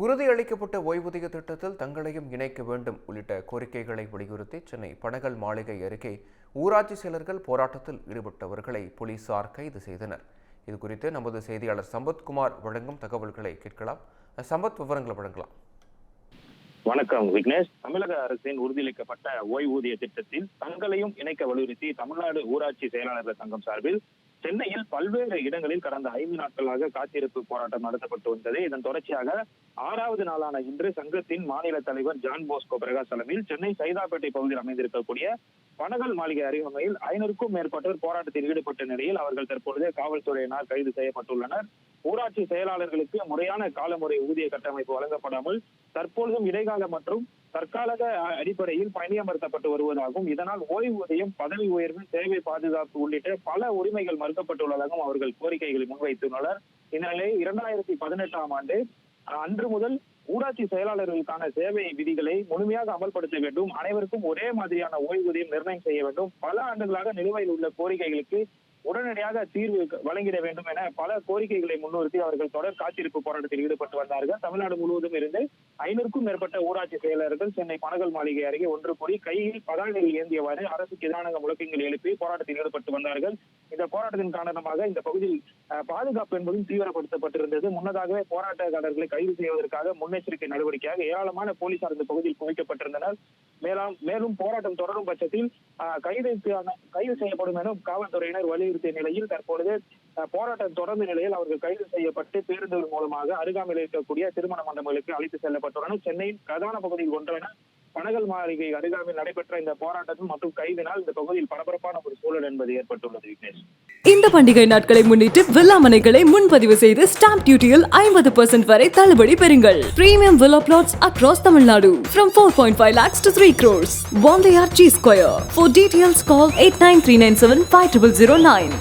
உறுதியளிக்கப்பட்ட ஓய்வூதிய திட்டத்தில் தங்களையும் இணைக்க வேண்டும் உள்ளிட்ட கோரிக்கைகளை வலியுறுத்தி சென்னை பனகல் மாளிகை அருகே ஊராட்சி செயலர்கள் போராட்டத்தில் ஈடுபட்டவர்களை போலீசார் கைது செய்தனர். இது குறித்து நமது செய்தியாளர் சம்பத்குமார் வழங்கும் தகவல்களை கேட்கலாம். சம்பத் விவரங்களை வழங்கலாம். வணக்கம் விக்னேஷ். தமிழக அரசின் உறுதியளிக்கப்பட்ட ஓய்வூதிய திட்டத்தில் தங்களையும் இணைக்க வலியுறுத்தி தமிழ்நாடு ஊராட்சி செயலாளர்கள் சங்கம் சார்பில் சென்னையில் பல்வேறு இடங்களில் கடந்த ஐந்து நாட்களாக காத்திருப்பு போராட்டம் நடத்தப்பட்டு வந்தது. இதன் தொடர்ச்சியாக ஆறாவது நாளான இன்று சங்கத்தின் மாநில தலைவர் ஜான் போஸ்கோ பிரகாஷ் தலைமையில் சென்னை சைதாப்பேட்டை பகுதியில் அமைந்திருக்கக்கூடிய பனகல் மாளிகை அருகாமையில் ஐநூறுக்கும் மேற்பட்டோர் போராட்டத்தில் ஈடுபட்ட நிலையில் அவர்கள் தற்பொழுது காவல்துறையினர் கைது செய்யப்பட்டுள்ளனர். ஊராட்சி செயலாளர்களுக்கு முறையான காலமுறை ஊதிய கட்டமைப்பு வழங்கப்படாமல் தற்பொழுதும் இடைக்கால மற்றும் தற்காலிக அடிப்படையில் பணியமர்த்தப்பட்டு வருவதாகவும் இதனால் ஓய்வூதியம் பதவி உயர்வு சேவை பாதுகாப்பு உள்ளிட்ட பல உரிமைகள் மறுக்கப்பட்டுள்ளதாகவும் அவர்கள் கோரிக்கைகளை முன்வைத்துள்ளனர். இந்நிலையில் இரண்டாயிரத்தி பதினெட்டாம் ஆண்டு அஹ், அன்று முதல் ஊராட்சி செயலாளர்களுக்கான சேவை விதிகளை முழுமையாக அமல்படுத்த வேண்டும். அனைவருக்கும் ஒரே மாதிரியான ஓய்வூதியம் நிர்ணயம் செய்ய வேண்டும். பல ஆண்டுகளாக நிலுவையில் உள்ள கோரிக்கைகளுக்கு உடனடியாக தீர்வு வழங்கிட வேண்டும் என பல கோரிக்கைகளை முன்னிறுத்தி அவர்கள் தொடர் காத்திருப்பு போராட்டத்தில் ஈடுபட்டு வந்தார்கள். தமிழ்நாடு முழுவதும் இருந்து ஐநூறுக்கும் மேற்பட்ட ஊராட்சி செயலர்கள் சென்னை பனகல் மாளிகை அருகே ஒன்று கூடி கையில் பதாகைகள் ஏந்தியவாறு அரசுக்கு எதிரான முழக்கங்கள் எழுப்பி போராட்டத்தில் ஈடுபட்டு வந்தார்கள். இந்த போராட்டத்தின் காரணமாக இந்த பகுதியில் அஹ், பாதுகாப்பு என்பதும் தீவிரப்படுத்தப்பட்டிருந்தது. முன்னதாகவே போராட்டக்காரர்களை கைது செய்வதற்காக முன்னெச்சரிக்கை நடவடிக்கையாக ஏராளமான போலீசார் இந்த பகுதியில் குவிக்கப்பட்டிருந்தனர். மேலும் மேலும் போராட்டம் தொடரும் பட்சத்தில் கைதுக்கான கைது செய்யப்படும் என காவல்துறையினர் வலியுறுத்திய நிலையில் தற்பொழுது அஹ், போராட்டம் தொடர்ந்த நிலையில் அவர்கள் கைது செய்யப்பட்டு பேருந்துகள் மூலமாக அருகாமையில் இருக்கக்கூடிய திருமண மண்டபங்களுக்கு அழைத்து செல்லப்பட்டுள்ளனர். சென்னையின் பிரதான பகுதியில் ஒன்றான பனகல் மாளிகை அருகாமையில் நடைபெற்ற இந்த போராட்டத்தில் மற்றும் கைதினால் இந்த பகுதியில் பரபரப்பான ஒரு சூழல் என்பது ஏற்பட்டுள்ளது விக்னேஷ். இந்த பண்டிகை நாட்களை முன்னிட்டு வில்லா மனைகளை முன்பதிவு செய்து ஸ்டாம்ப் டியூட்டியில் ஐம்பது பெர்சென்ட் வரை தள்ளுபடி பெறுங்கள். Premium villa plots across Tamil Nadu from four point five lakhs to three crores. வாந்தையார் G square for details call eight nine three nine seven five triple zero nine